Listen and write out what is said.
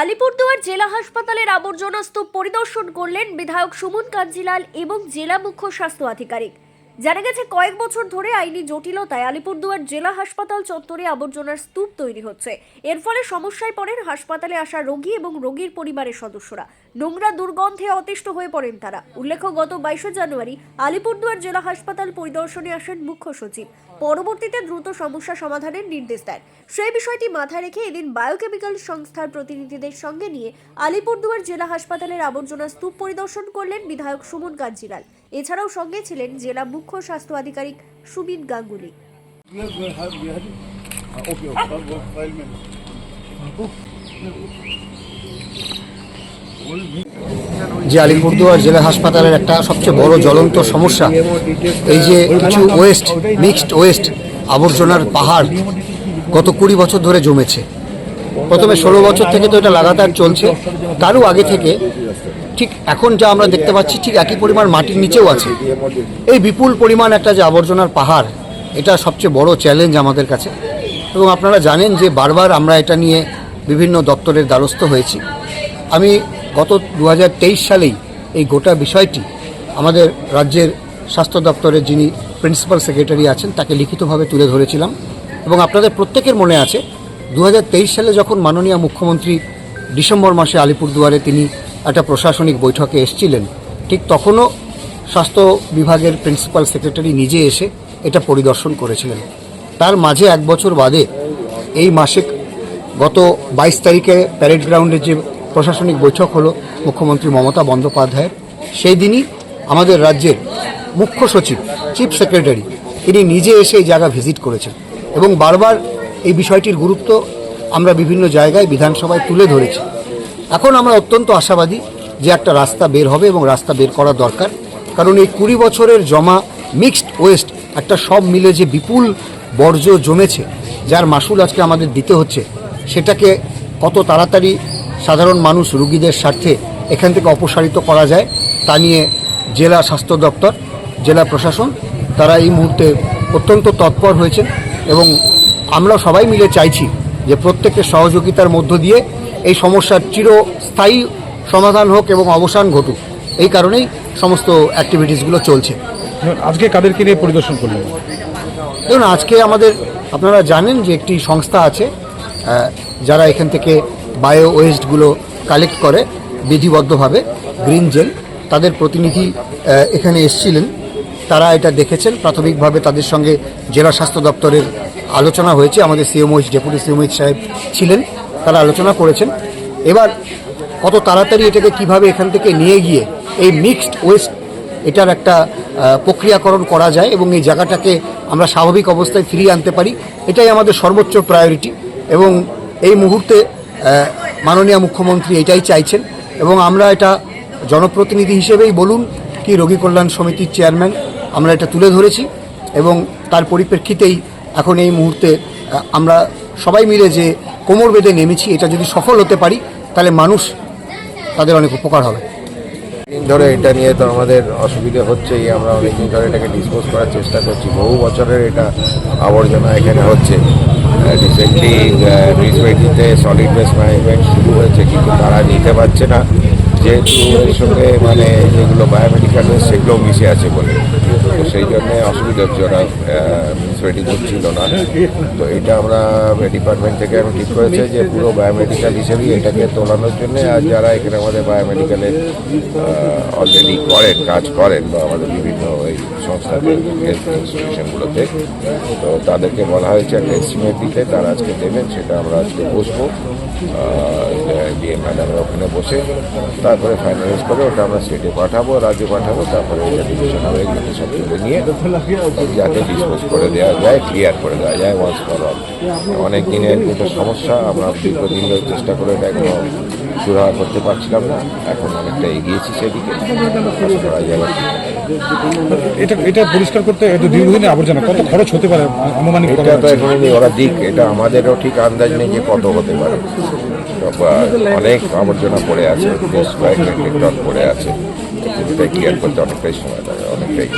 আলিপুরদুয়ার জেলা হাসপাতালের আবর্জনা স্তূপ পরিদর্শন করলেন বিধায়ক সুমন কাঞ্জিলাল এবং জেলা মুখ্য স্বাস্থ্য আধিকারিক। জানা গেছে, কয়েক বছর ধরে আইনি জটিলতায় আলিপুরদুয়ার জেলা হাসপাতাল চত্বরে আবর্জনার স্তূপ তৈরি হচ্ছে। এর ফলে সমস্যায় পড়েন হাসপাতালে আসা রোগী এবং রোগীর পরিবারের সদস্যরা। নোংরা দুর্গন্ধে অতিষ্ঠ হয়ে পড়েন তারা। উল্লেখ্য, গত বাইশে জানুয়ারি আলিপুরদুয়ার জেলা হাসপাতাল পরিদর্শনে আসেন মুখ্য সচিব। পরবর্তীতে দ্রুত সমস্যা সমাধানের নির্দেশ দেন। সেই বিষয়টি মাথায় রেখে এদিন বায়োকেমিক্যাল সংস্থার প্রতিনিধিদের সঙ্গে নিয়ে আলিপুরদুয়ার জেলা হাসপাতালের আবর্জনা স্তূপ পরিদর্শন করলেন বিধায়ক সুমন কাঞ্জিলাল। এছাড়াও সঙ্গে ছিলেন জেলা মুখ্য স্বাস্থ্য আধিকারিক সুমিত গাঙ্গুলি. যে আলিপুরদুয়ার জেলা হাসপাতালের একটা সবচেয়ে বড় জ্বলন্ত সমস্যা, এই যে কিছু ওয়েস্ট, মিক্সড ওয়েস্ট আবর্জনার পাহাড় গত কুড়ি বছর ধরে জমেছে প্রথমে ষোলো বছর থেকে তো এটা লাগাতার চলছে। তারও আগে থেকে ঠিক এখন যা আমরা দেখতে পাচ্ছি, ঠিক একই পরিমাণ মাটির নিচেও আছে। এই বিপুল পরিমাণ একটা যে আবর্জনার পাহাড়, এটা সবচেয়ে বড় চ্যালেঞ্জ আমাদের কাছে। এবং আপনারা জানেন যে বারবার আমরা এটা নিয়ে বিভিন্ন দপ্তরের দ্বারস্থ হয়েছি। আমি গত দুহাজার তেইশ সালেই এই গোটা বিষয়টি আমাদের রাজ্যের স্বাস্থ্য দপ্তরের যিনি প্রিন্সিপাল সেক্রেটারি আছেন, তাকে লিখিতভাবে তুলে ধরেছিলাম। এবং আপনাদের প্রত্যেকের মনে আছে দু হাজার তেইশ সালে যখন মাননীয় মুখ্যমন্ত্রী ডিসেম্বর মাসে আলিপুরদুয়ারে তিনি একটা প্রশাসনিক বৈঠকে এসেছিলেন, ঠিক তখনও স্বাস্থ্য বিভাগের প্রিন্সিপাল সেক্রেটারি নিজে এসে এটা পরিদর্শন করেছিলেন। তার মাঝে এক বছর বাদে এই মাসে গত বাইশ তারিখে প্যারেড গ্রাউন্ডে যে প্রশাসনিক বৈঠক হলো মুখ্যমন্ত্রী মমতা বন্দ্যোপাধ্যায়ের, সেই দিনই আমাদের রাজ্যের মুখ্য সচিব, চিফ সেক্রেটারি তিনি নিজে এসে এই জায়গা ভিজিট করেছেন এবং বারবার এই বিষয়টির গুরুত্ব আমরা বিভিন্ন জায়গায় বিধানসভায় তুলে ধরেছি। এখন আমরা অত্যন্ত আশাবাদী যে একটা রাস্তা বের হবে এবং রাস্তা বের করা দরকার। কারণ এই কুড়ি বছরের জমা মিক্সড ওয়েস্ট একটা সব মিলে যে বিপুল বর্জ্য জমেছে, যার মাসুল আজকে আমাদের দিতে হচ্ছে, সেটাকে কত তাড়াতাড়ি সাধারণ মানুষ রুগীদের স্বার্থে এখান থেকে অপসারিত করা যায়, তা নিয়ে জেলা স্বাস্থ্য দপ্তর, জেলা প্রশাসন, তারা এই মুহূর্তে অত্যন্ত তৎপর হয়েছেন এবং আমরা সবাই মিলে চাইছি যে প্রত্যেকের সহযোগিতার মধ্য দিয়ে এই সমস্যার চিরস্থায়ী সমাধান হোক এবং অবসান ঘটুক। এই কারণেই সমস্ত অ্যাক্টিভিটিসগুলো চলছে। আজকে কাদেরকে নিয়ে পরিদর্শন করলেন? দেখুন আজকে আমাদের আপনারা জানেন যে একটি সংস্থা আছে যারা এখান থেকে বায়ো ওয়েস্টগুলো কালেক্ট করে বিধিবদ্ধভাবে গ্রিন জেল তাদের প্রতিনিধি এখানে এসছিলেন। তারা এটা দেখেছেন। প্রাথমিকভাবে তাদের সঙ্গে জেলা স্বাস্থ্য দপ্তরের আলোচনা হয়েছে। আমাদের সিএমওইচ ডেপুটি সিএমওইচ সাহেব ছিলেন, তারা আলোচনা করেছেন। এবার কত তাড়াতাড়ি এটাকে কীভাবে এখান থেকে নিয়ে গিয়ে এই মিক্সড ওয়েস্ট এটার একটা প্রক্রিয়াকরণ করা যায় এবং এই জায়গাটাকে আমরা স্বাভাবিক অবস্থায় ফিরিয়ে আনতে পারি, এটাই আমাদের সর্বোচ্চ প্রায়োরিটি। এবং এই মুহূর্তে মাননীয় মুখ্যমন্ত্রী এটাই চাইছেন। এবং আমরা এটা জনপ্রতিনিধি হিসেবেই বলুন, কি রোগী কল্যাণ সমিতির চেয়ারম্যান আমরা এটা তুলে ধরেছি এবং তার পরিপ্রেক্ষিতেই এখন এই মুহূর্তে আমরা সবাই মিলে যে কোমর বেঁধে নেমেছি, এটা যদি সফল হতে পারি, তাহলে মানুষ তাদের অনেক উপকার হবে। দিন ধরে এটা নিয়ে তো আমাদের অসুবিধা হচ্ছেই, আমরা অনেকদিন ধরে এটাকে ডিসপোজ করার চেষ্টা করছি। বহু বছরের এটা আবর্জনা এখানে হচ্ছে। রিসেন্টলি মিউনিসিপ্যালিটিতে সলিড ওয়েস্ট ম্যানেজমেন্ট শুরু হয়েছে, কিন্তু তারা নিতে পারছে না। যেহেতু এর সঙ্গে মানে যেগুলো বায়োমেডিক্যাল সেগুলোও মিশে আছে বলে। তো সেই জন্যে অসুবিধা হচ্ছে ওরা মিউনিসিপ্যালিটি করছিল না। তো এটা আমরা ডিপার্টমেন্ট থেকে আমি ঠিক করেছে যে পুরো বায়োমেডিক্যাল হিসেবেই এটাকে তোলানোর জন্য আর যারা এখানে আমাদের বায়োমেডিক্যালের অলরেডি করেন, কাজ করেন বা আমাদের বিভিন্ন সংস্থাতে হেলথ ইনস্টিটিউশনগুলোতে তো তাদেরকে বলা হয়েছে একটা এস্টিমেট দিতে, তারা আজকে দেবেন, সেটা আমরা আজকে বসবো। দিয়ে ম্যাডামের ওখানে বসে তারপরে ফাইনালাইজ করে ওটা আমরা স্টেটে পাঠাবো, রাজ্যে পাঠাবো, তারপরে ওটা ডিভিশন হবে এগুলোকে সব তুলে নিয়ে যাতে ডিসপোজ করে দেওয়া যায় ক্লিয়ার করে দেওয়া যায় ওয়ান্স ফর অল অনেক দিনের একটা সমস্যা, আমরা দীর্ঘদিন ধরে চেষ্টা করে এটা এখনও সুরাহা করতে পারছিলাম না, এখন অনেকটা এগিয়েছি সেদিকে। করা যাবে এটা এটা পরিষ্কার করতে এত দীর্ঘদিনের আবর্জনা কত খরচ হতে পারে আনুমানিক এটা তো এখন ওরা দিক এটা আমাদেরও ঠিক আন্দাজ নেই যে কত হতে পারে। অনেক আবর্জনা পড়ে আছে বেশ কয়েক মেট্রিক টন পড়ে আছে। এটা ক্লিয়ার করতে অনেকটাই সময় লাগে অনেকটাই।